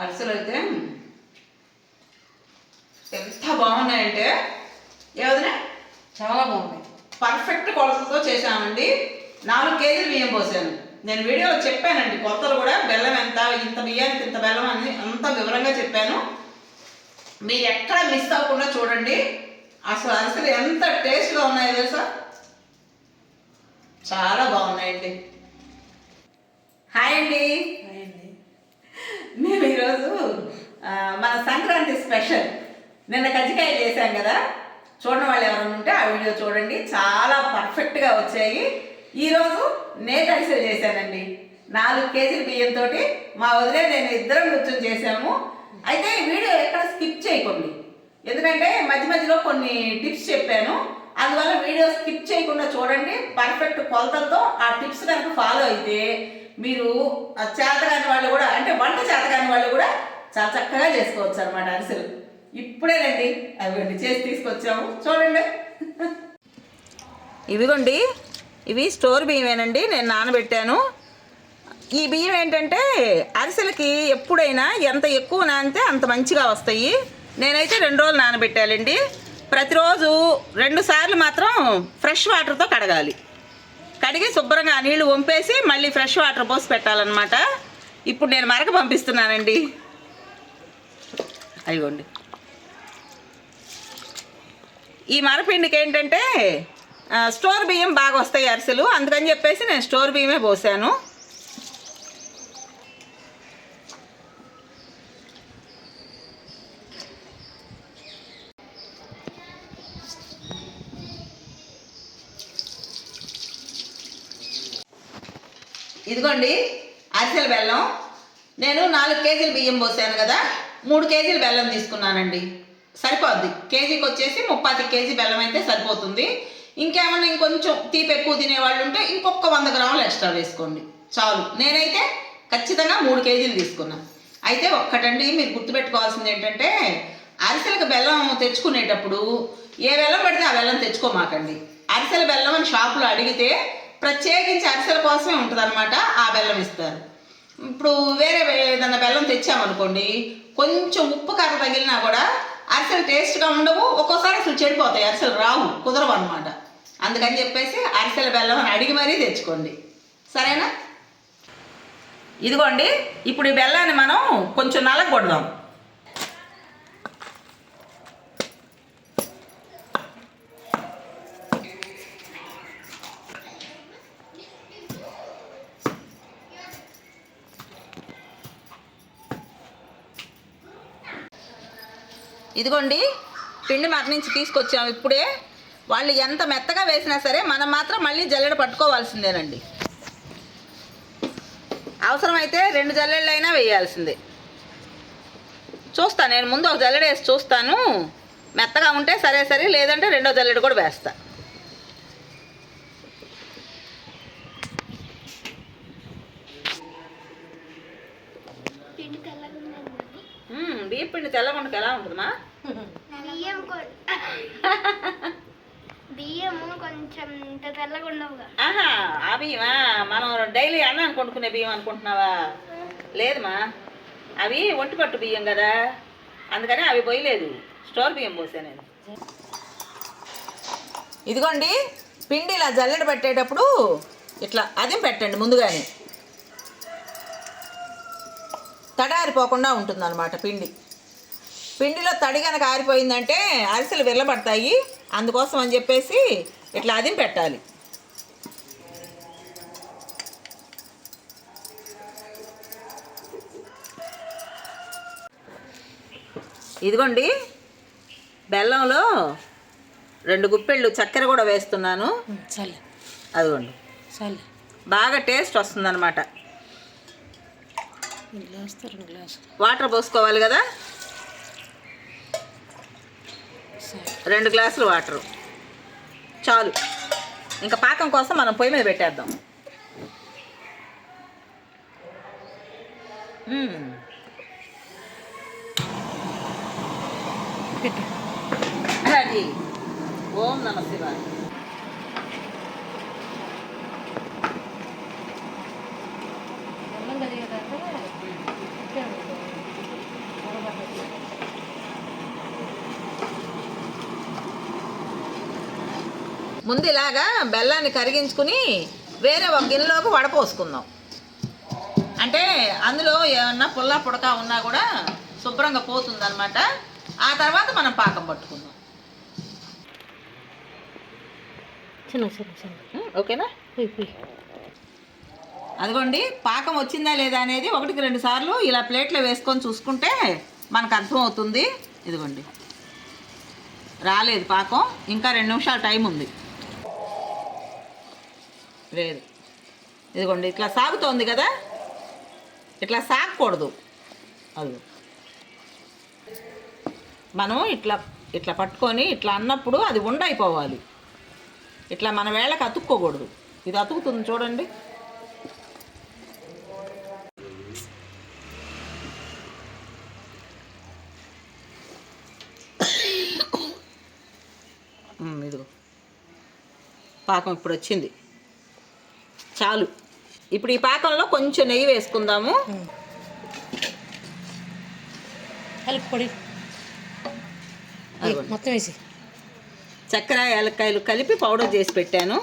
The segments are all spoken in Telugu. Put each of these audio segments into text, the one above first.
అరిసెలు అయితే ఎంత బాగున్నాయంటే ఏవదనే చాలా బాగుంది పర్ఫెక్ట్ కొలతతో చేశామండి. నాలుగు కేజీలు బియ్యం పోసాను. నేను వీడియోలో చెప్పానండి కొలతలు కూడా బెల్లం ఎంత ఇంత బియ్యానికి ఇంత బెల్లం అని అంత వివరంగా చెప్పాను. మీరు ఎక్కడ మిస్ అవ్వకుండా చూడండి. అసలు అసలు ఎంత టేస్ట్గా ఉన్నాయో తెలుసా? చాలా బాగున్నాయండి. హాయ్ అండి. మేము ఈరోజు మన సంక్రాంతి స్పెషల్. నిన్న కజ్జికాయలు చేసాం కదా. చూడని వాళ్ళు ఎవరైనా ఉంటే ఆ వీడియో చూడండి. చాలా పర్ఫెక్ట్గా వచ్చాయి. ఈరోజు నేను అరిసెలు చేశానండి. నాలుగు కేజీల బియ్యంతో మా వదిలే నేను ఇద్దరం కూర్చొని చేశాము. అయితే ఈ వీడియో ఎక్కడ స్కిప్ చేయకండి. ఎందుకంటే మధ్య మధ్యలో కొన్ని టిప్స్ చెప్పాను. అందువల్ల వీడియో స్కిప్ చేయకుండా చూడండి. పర్ఫెక్ట్ కొలతలతో ఆ టిప్స్ కనుక ఫాలో అయితే మీరు ఆ చేతకాని వాళ్ళు కూడా అంటే వంట చేతకాని వాళ్ళు కూడా చాలా చక్కగా చేసుకోవచ్చు అనమాట అరిసెలు. ఇప్పుడేనండి అవి చేసి తీసుకొచ్చాము. చూడండి. ఇవిగోండి ఇవి స్టోర్ బియ్యమేనండి నేను నానబెట్టాను. ఈ బియ్యం ఏంటంటే అరిసెలకి ఎప్పుడైనా ఎంత ఎక్కువ నానితే అంత మంచిగా వస్తాయి. నేనైతే రెండు రోజులు నానబెట్టాలండి. ప్రతిరోజు రెండు సార్లు మాత్రం ఫ్రెష్ వాటర్తో కడగాలి. కడిగి శుభ్రంగా నీళ్ళు వంపేసి మళ్ళీ ఫ్రెష్ వాటర్ పోసి పెట్టాలన్నమాట. ఇప్పుడు నేను మరక పంపిస్తున్నానండి. అదిగోండి. ఈ మరపిండికి ఏంటంటే స్టోర్ బియ్యం బాగా వస్తాయి అరిసెలు. అందుకని చెప్పేసి నేను స్టోర్ బియ్యమే పోసాను. ఇదిగోండి అరిసెల బెల్లం. నేను నాలుగు కేజీలు బియ్యం పోసాను కదా మూడు కేజీలు బెల్లం తీసుకున్నానండి. సరిపోద్ది. కేజీకి వచ్చేసి ముప్పాతి కేజీ బెల్లం అయితే సరిపోతుంది. ఇంకేమన్నా ఇంకొంచెం తీపి ఎక్కువ తినేవాళ్ళు ఉంటే ఇంకొక వంద గ్రాములు ఎక్స్ట్రా వేసుకోండి. చాలు. నేనైతే ఖచ్చితంగా మూడు కేజీలు తీసుకున్నాను అయితే ఒక్కటండి మీరు గుర్తుపెట్టుకోవాల్సింది ఏంటంటే అరిసెలకు బెల్లం తెచ్చుకునేటప్పుడు ఏ బెల్లం పడితే ఆ బెల్లం తెచ్చుకోమాకండి. అరిసెల బెల్లం అని షాపులో అడిగితే ప్రత్యేకించి అరిసెల కోసమే ఉంటుంది ఆ బెల్లం ఇస్తారు. ఇప్పుడు వేరే వే- ఏదైనా బెల్లం తెచ్చామనుకోండి కొంచెం ఉప్పు కర్ర తగిలినా కూడా అరిసెలు టేస్ట్గా ఉండవు. ఒక్కోసారి అసలు చెడిపోతాయి. అరిసెలు రావు కుదరవు అనమాట అందుకని చెప్పేసి అరిసెల బెల్లం అని అడిగి మరీ తెచ్చుకోండి. సరేనా? ఇదిగోండి ఇప్పుడు ఈ బెల్లాన్ని మనం కొంచెం నలగొడదాం. ఇదిగోండి పిండి మర నుంచి తీసుకొచ్చాము ఇప్పుడే. వాళ్ళు ఎంత మెత్తగా వేసినా సరే మనం మాత్రం మళ్ళీ జల్లెడ పట్టుకోవాల్సిందేనండి. అవసరమైతే రెండు జల్లెళ్ళైనా వేయాల్సిందే. చూస్తాను నేను ముందు ఒక జల్లెడ వేసి చూస్తాను. మెత్తగా ఉంటే సరే సరే లేదంటే రెండో జల్లెడ కూడా వేస్తా. బియ్యం పిండి తెల్లగుండకి ఎలా ఉంటుందమ్మా? బియ్యం బియ్యము కొంచెం ఇంత తెల్లగా ఉండవుగా. ఆహా ఆ బియ్యమా? మనం డైలీ అన్నం కొనుక్కునే బియ్యం అనుకుంటున్నావా? లేదమ్మా అవి ఒంటి పట్టు బియ్యం కదా. అందుకని అవి పోయలేదు. స్టోర్ బియ్యం పోసా నేను. ఇదిగోండి పిండి ఇలా జల్లెడ పెట్టేటప్పుడు ఇట్లా అదే పెట్టండి ముందుగానే. తడారిపోకుండా ఉంటుందన్నమాట పిండి. పిండిలో తడి కనుక ఆరిపోయిందంటే అరిసెలు విరలబడతాయి అందుకోసం అని చెప్పేసి ఇట్లా అదిం పెట్టాలి. ఇదిగోండి బెల్లంలో రెండు గుప్పెళ్ళు చక్కెర కూడా వేస్తున్నాను. చల్లే అదిగోండి. చల్లే బాగా టేస్ట్ వస్తుందన్నమాట. వాటర్ పోసుకోవాలి కదా? రెండు గ్లాసులు వాటర్. చాలు. ఇంకా పాకం కోసం మనం పొయ్యి మీద పెట్టేద్దాం. అది ఓం నమ శివాయ. ముందు ఇలాగా బెల్లాన్ని కరిగించుకుని వేరే ఒక గిన్నెలోకి వడపోసుకుందాం అంటే అందులో ఏమన్నా పుల్ల పుడక ఉన్నా కూడా శుభ్రంగా పోతుందన్నమాట. ఆ తర్వాత మనం పాకం పట్టుకుందాం. చిన్న చిన్న చిన్న. ఓకేనా? అదిగోండి పాకం వచ్చిందా లేదా అనేది ఒకటికి రెండు సార్లు ఇలా ప్లేట్లో వేసుకొని చూసుకుంటే మనకు అర్థమవుతుంది. ఇదిగోండి. రాలేదు పాకం. ఇంకా రెండు నిమిషాలు టైం ఉంది. లేదు. ఇదిగోండి ఇట్లా సాగుతోంది కదా? ఇట్లా సాగకూడదు. అది మనం ఇట్లా ఇట్లా పట్టుకొని ఇట్లా అన్నప్పుడు అది ఉండైపోవాలి. ఇట్లా మన వేళకు అతుక్కోకూడదు. ఇది అతుకుతుంది చూడండి. ఇదిగో. పాకం ఇప్పుడు వచ్చింది. చాలు. ఇప్పుడు ఈ పాకంలో కొంచెం నెయ్యి వేసుకుందాము. పొడి. మొత్తం వేసి. చక్కెర యాలక్కాయలు కలిపి పౌడర్ చేసి పెట్టాను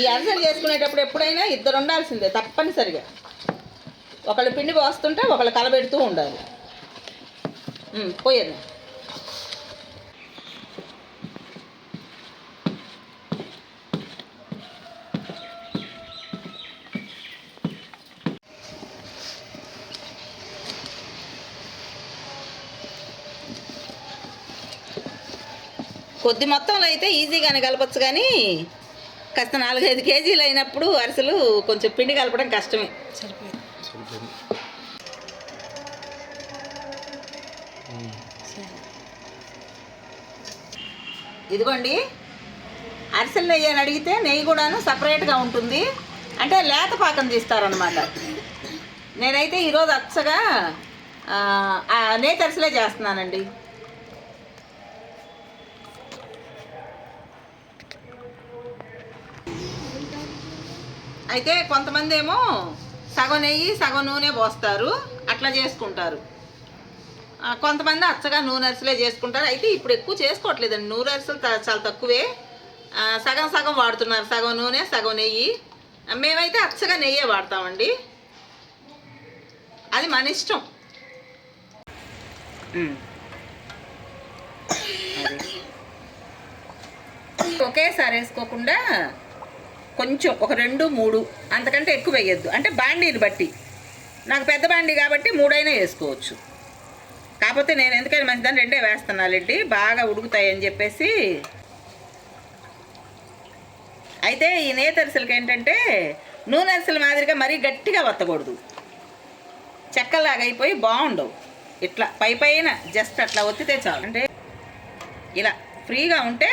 ఈ అరిసెలు చేసుకునేటప్పుడు ఎప్పుడైనా ఇద్దరు ఉండాల్సిందే తప్పనిసరిగా. ఒకళ్ళు పిండి పోస్తుంటే ఒకళ్ళు కలబెడుతూ ఉండాలి. పోయేది కొద్ది మొత్తంలో అయితే ఈజీగానే కలపచ్చు కానీ కాస్త నాలుగైదు కేజీలు అయినప్పుడు అరిసెలు కొంచెం పిండి కలపడం కష్టమే. సరిపోయింది. ఇదిగోండి. అరిసెల నెయ్యి అని అడిగితే నెయ్యి కూడాను సపరేట్గా ఉంటుంది. అంటే లేత పాకం తీస్తారనమాట నేనైతే ఈరోజు అచ్చగా ఆ, ఆ నేతి అరిసెలే చేస్తున్నానండి. అయితే కొంతమంది ఏమో సగం నెయ్యి సగం నూనె పోస్తారు. అట్లా చేసుకుంటారు. కొంతమంది అచ్చగా నూనె అరిసెలే చేసుకుంటారు. అయితే ఇప్పుడు ఎక్కువ చేసుకోవట్లేదండి. నూనె అరిసెలు చాలా తక్కువే. సగం సగం వాడుతున్నారు. సగం నూనె సగం నెయ్యి. మేమైతే అచ్చగా నెయ్యే వాడతామండి. అది మన ఇష్టం. ఒకేసారి వేసుకోకుండా కొంచెం ఒక రెండు మూడు అంతకంటే ఎక్కువ వేయద్దు. అంటే బాండీని బట్టి. నాకు పెద్ద బాండీ కాబట్టి మూడైనా వేసుకోవచ్చు. కాకపోతే నేను ఎందుకని మంచిదని రెండే వేస్తున్నానండి బాగా ఉడుకుతాయని చెప్పేసి. అయితే ఈ నేతరిసలకి ఏంటంటే నూనె అరిసెల మాదిరిగా మరీ గట్టిగా వత్తకూడదు. చెక్కలాగా అయిపోయి బాగుండవు. ఇట్లా పై పైన జస్ట్ అట్లా ఒత్తితే చాలు. అంటే ఇలా ఫ్రీగా ఉంటే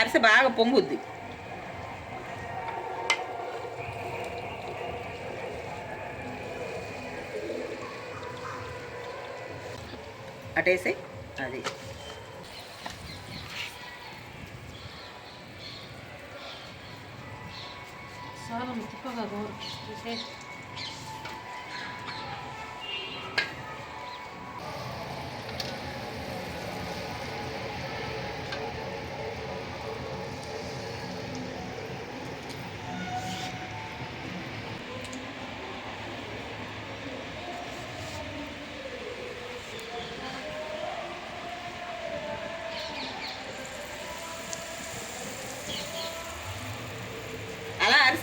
అరిసె బాగా పొంగుద్ది. అటేసే? అది. చాలా తిప్పగా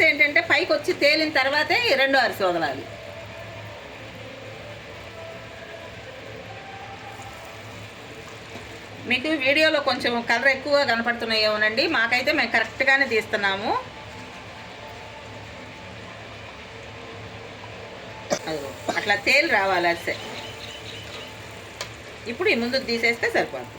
అరిసె ఏంటంటే పైకి వచ్చి తేలిన తర్వాతే ఈ రెండో అరిసె వదలాలి. మీకు వీడియోలో కొంచెం కలర్ ఎక్కువ కనపడుతున్నాయేమోనండి మాకైతే మేము కరెక్ట్గానే తీస్తున్నాము. అట్లా తేలి రావాలి అరిసె. ఇప్పుడు ఈ ముందు తీసేస్తే సరిపోతుంది.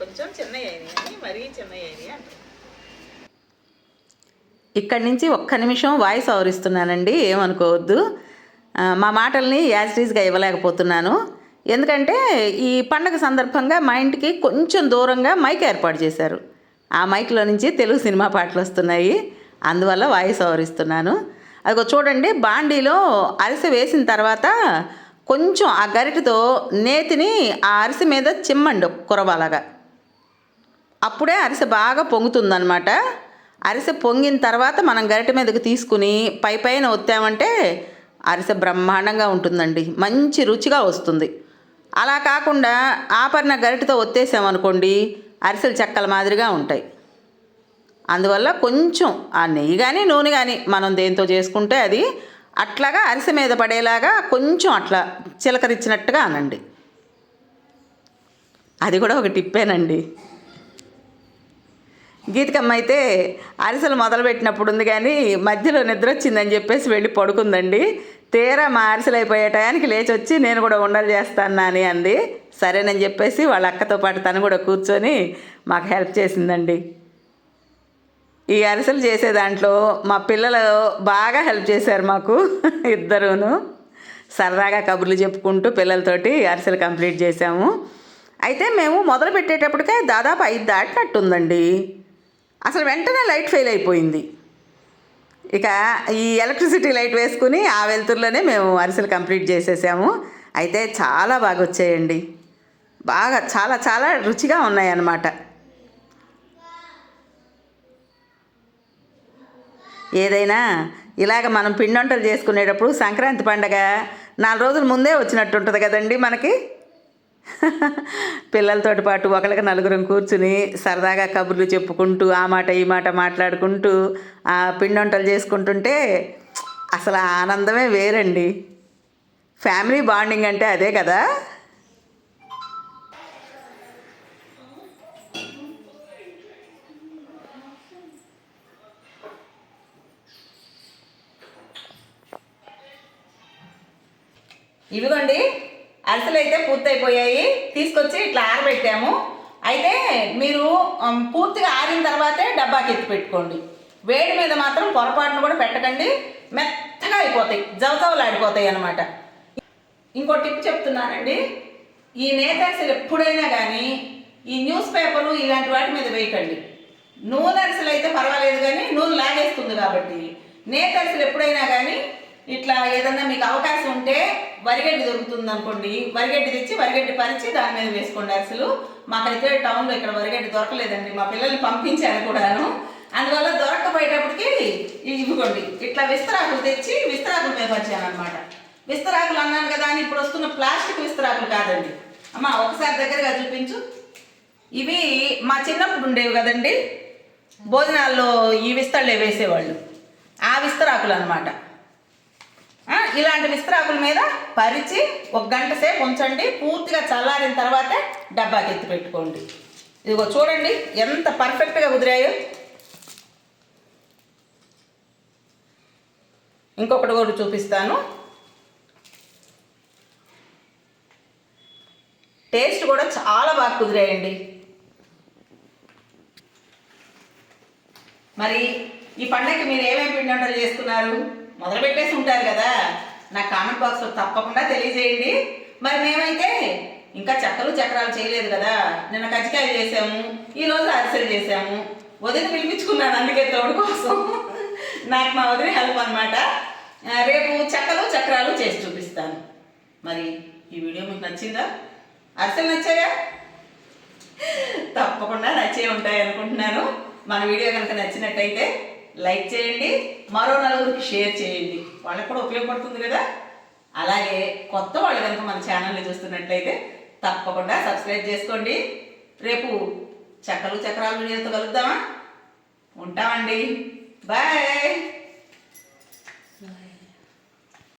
కొంచెం చిన్నవి అయినాయి అని మరీ చిన్నవి అయినాయి అంటారు. ఇక్కడి నుంచి ఒక్క నిమిషం వాయిస్ ఆవరిస్తున్నానండి ఏమనుకోవద్దు. మా మాటల్ని యాజ్రీజ్గా ఇవ్వలేకపోతున్నాను. ఎందుకంటే ఈ పండగ సందర్భంగా మా ఇంటికి కొంచెం దూరంగా మైక్ ఏర్పాటు చేశారు. ఆ మైక్లో నుంచి తెలుగు సినిమా పాటలు వస్తున్నాయి. అందువల్ల వాయిస్ ఓవర్ అది అదిగో చూడండి బాండీలో అరిసె వేసిన తర్వాత కొంచెం ఆ గరిటతో నేతిని ఆ అరిసె మీద చిమ్మండి కురవలాగా. అప్పుడే అరిసె బాగా పొంగుతుందనమాట అరిసె పొంగిన తర్వాత మనం గరిటె మీదకి తీసుకుని పై పైన ఒత్తామంటే అరిసె బ్రహ్మాండంగా ఉంటుందండి. మంచి రుచిగా వస్తుంది. అలా కాకుండా ఆపరిన గరిటెతో ఒత్తేసామనుకోండి అరిసెలు చెక్కల మాదిరిగా ఉంటాయి. అందువల్ల కొంచెం ఆ నెయ్యి కానీ నూనె కానీ మనం దేంతో చేసుకుంటే అది అట్లాగా అరిసె మీద పడేలాగా కొంచెం అట్లా చిలకరిచ్చినట్టుగా అనండి. అది కూడా ఒక టిప్పేనండి. గీతికమ్మ అయితే అరిసెలు మొదలుపెట్టినప్పుడు ఉంది కానీ మధ్యలో నిద్ర వచ్చిందని చెప్పేసి వెళ్ళి పడుకుందండి. తీరా మా అరిసెలు అయిపోయే టయానికి లేచి వచ్చి నేను కూడా ఉండలు చేస్తాను నాని అంది. సరేనని చెప్పేసి వాళ్ళ అక్కతో పాటు తను కూడా కూర్చొని మాకు హెల్ప్ చేసిందండి. ఈ అరిసెలు చేసే దాంట్లో మా పిల్లలు బాగా హెల్ప్ చేశారు మాకు ఇద్దరును. సరదాగా కబుర్లు చెప్పుకుంటూ పిల్లలతోటి అరిసెలు కంప్లీట్ చేసాము అయితే మేము మొదలు పెట్టేటప్పటికే దాదాపు ఐదు దాటినట్టుందండి. అసలు వెంటనే లైట్ ఫెయిల్ అయిపోయింది. ఇక ఈ ఎలక్ట్రిసిటీ లైట్ వేసుకుని ఆ వెలుతురులోనే మేము అరిసెలు కంప్లీట్ చేసేసాము. అయితే చాలా బాగా వచ్చాయండి. బాగా చాలా చాలా రుచిగా ఉన్నాయన్నమాట. ఏదైనా ఇలాగ మనం పిండి వంటలు చేసుకునేటప్పుడు సంక్రాంతి పండగ నాలుగు రోజుల ముందే వచ్చినట్టు ఉంటుంది కదండి మనకి. పిల్లలతోటి పాటు ఒకరికి నలుగురం కూర్చుని సరదాగా కబుర్లు చెప్పుకుంటూ ఆ మాట ఈ మాట మాట్లాడుకుంటూ ఆ పిండి వంటలు చేసుకుంటుంటే అసలు ఆనందమే వేరండి. ఫ్యామిలీ బాండింగ్ అంటే అదే కదా? ఇవిగోండి. అరిసెలు అయితే పూర్తయిపోయాయి. తీసుకొచ్చి ఇట్లా ఆరబెట్టాము. అయితే మీరు పూర్తిగా ఆరిన తర్వాతే డబ్బాకి ఎత్తి పెట్టుకోండి. వేడి మీద మాత్రం పొరపాటును కూడా పెట్టకండి. మెత్తగా అయిపోతాయి. జవజవలాడిపోతాయి అన్నమాట. ఇంకో టిప్ చెప్తున్నానండి. ఈ నేతరిసెలు ఎప్పుడైనా కానీ ఈ న్యూస్ పేపరు ఇలాంటి వాటి మీద వేయకండి. నూనె అరిసెలు అయితే పర్వాలేదు కానీ నూనె లాగేస్తుంది కాబట్టి. నేతరిసెలు ఎప్పుడైనా కానీ ఇట్లా ఏదన్నా మీకు అవకాశం ఉంటే వరిగడ్డి దొరుకుతుంది అనుకోండి. వరిగడ్డి తెచ్చి వరిగడ్డి పరిచి దాని మీద వేసుకోండి అసలు. మాకైతే టౌన్లో ఇక్కడ వరిగడ్డి దొరకలేదండి. మా పిల్లల్ని పంపించాను కూడాను. అందువల్ల దొరక్కపోయేటప్పటికి ఇవ్వకండి. ఇట్లా విస్తరాకులు తెచ్చి విస్తరాకుల మీద పరిచాను అనమాట విస్తరాకులు అన్నాను కదా అని ఇప్పుడు వస్తున్న ప్లాస్టిక్ విస్తరాకులు కాదండి. అమ్మ ఒకసారి దగ్గరగా చూపించు. ఇవి మా చిన్నప్పుడు ఉండేవి కదండి. భోజనాల్లో ఈ విస్తళ్ళే వేసేవాళ్ళు. ఆ విస్తరాకులు అనమాట ఇలాంటి విస్తరాకుల మీద పరిచి ఒక గంట సేపు ఉంచండి. పూర్తిగా చల్లారిన తర్వాతే డబ్బాకి ఎత్తి పెట్టుకోండి. ఇదిగో చూడండి ఎంత పర్ఫెక్ట్గా కుదిరాయో. ఇంకొకటి కూడా చూపిస్తాను. టేస్ట్ కూడా చాలా బాగా కుదిరాయండి. మరి ఈ పండగకి మీరు ఏమేమి పిండి వంటలు చేసుకున్నారు? మొదలుపెట్టేసి ఉంటారు కదా. నా కామెంట్ బాక్స్లో తప్పకుండా తెలియజేయండి. మరి మేమైతే ఇంకా చెక్కలు చక్రాలు చేయలేదు కదా. నిన్న కజ్జికాయలు చేసాము ఈ అరిసెలు చేసాము. వదిలి పిలిపించుకున్నాను అందుకే తోడు కోసం. నాకు మా వదిలి హెల్ప్ అనమాట రేపు చెక్కలు చక్రాలు చేసి చూపిస్తాను. మరి ఈ వీడియో మీకు నచ్చిందా? అరిసెలు నచ్చాయా? తప్పకుండా నచ్చే ఉంటాయి అనుకుంటున్నాను. మన వీడియో కనుక నచ్చినట్టయితే లైక్ చేయండి మరో నలుగురికి షేర్ చేయండి. వాళ్ళకి కూడా ఉపయోగపడుతుంది కదా? అలాగే కొత్త వాళ్ళు కనుక మన ఛానల్ని చూస్తున్నట్లయితే తప్పకుండా సబ్స్క్రైబ్ చేసుకోండి. రేపు చక్కలు చక్రాలు వీడియోతో కలుద్దామా? ఉంటామండి. బాయ్!